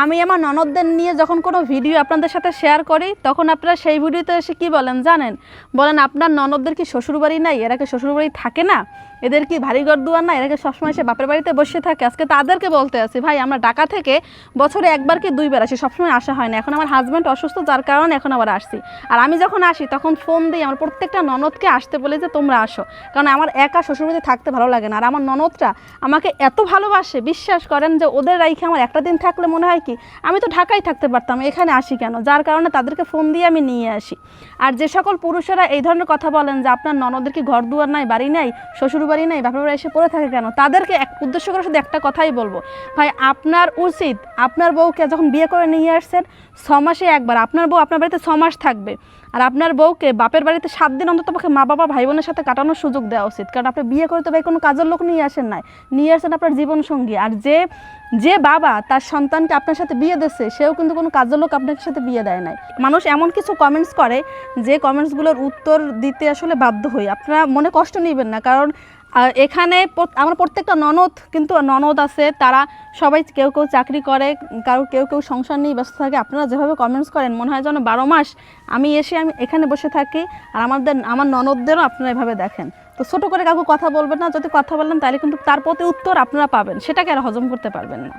আমি আমার ননদদের নিয়ে যখন কোনো ভিডিও আপনাদের সাথে শেয়ার করি, তখন আপনারা সেই ভিডিওতে এসে কি বলেন জানেন? বলেন, আপনার ননদদের কি শ্বশুরবাড়ি নাই? এরা কি শ্বশুরবাড়ি থাকে না? এদের কি ভারী ঘর দুয়ার না এরা কি সবসময় সে বাপের বাড়িতে বসে থাকে? আজকে তাদেরকে বলতে আসি ভাই, আমরা ঢাকা থেকে বছরে একবার কি দুইবার আসি? সবসময় আসা হয় না। এখন আমার হাজব্যান্ড অসুস্থ, যার কারণে এখন আবার আসছি। আর আমি যখন আসি, তখন ফোন দিই আমার প্রত্যেকটা ননদকে আসতে বলে যে, তোমরা আসো। কারণ আমার একা শ্বশুরবাড়িতে থাকতে ভালো লাগে না। আর আমার ননদরা আমাকে এত ভালোবাসে, বিশ্বাস করেন যে, ওদের রাইখে আমার একটা দিন থাকলে মনে হয় কি? আমি তো ঢাকায় থাকতে পারতাম, এখানে আসি কেন? যার কারণে তাদেরকে ফোন দিয়ে আমি নিয়ে আসি। আর যে সকল পুরুষেরা এই ধরনের কথা বলেন যে আপনার ননদের কি ঘর দুয়ার নাই, বাড়ি নাই শ্বশুর বাড়ি নাই বাপের বাড়ি এসে পড়ে থাকে কেন? তাদেরকে এক উদ্দেশ্য করে শুধু একটা কথাই বলব। ভাই, আপনার উচিত, আপনার বউকে যখন বিয়ে করে নিয়ে আসছেন ছ মাসে একবার, আপনার বউ আপনার বাড়িতে ছ মাস থাকবে। আর আপনার বউকে বাপের বাড়িতে সাত দিন অন্তত পক্ষে মা বাবা ভাই বোনের সাথে কাটানোর সুযোগ দেওয়া উচিত। কারণ আপনি বিয়ে করে তো ভাই কোনো কাজের লোক নিয়ে আসেন নাই। নিয়ে আসেন আপনার জীবনসঙ্গী। আর যে যে বাবা তার সন্তানকে আপনার সাথে বিয়ে দিচ্ছে সেও কিন্তু কোনো কাজের লোক আপনার সাথে বিয়ে দেয় নাই। মানুষ এমন কিছু কমেন্টস করে, যে কমেন্টসগুলোর উত্তর দিতে আসলে বাধ্য হই। আপনারা মনে কষ্ট নেবেন না, কারণ এখানে আমার প্রত্যেকটা ননদ কিন্তু ননদ আছে, তারা সবাই কেউ কেউ চাকরি করে, কারও কেউ কেউ সংসার নিয়ে ব্যস্ত থাকে। আপনারা যেভাবে কমেন্টস করেন, মনে হয় যেন বারো মাস আমি এসে আমি এখানে বসে থাকি, আর আমাদের, আমার ননদদেরও আপনারা এভাবে দেখেন। তো ছোটো করে কাউকে কথা বলবেন না, যদি কথা বললেন তাহলে কিন্তু তার প্রতি উত্তর আপনারা পাবেন, সেটাকে আর হজম করতে পারবেন না।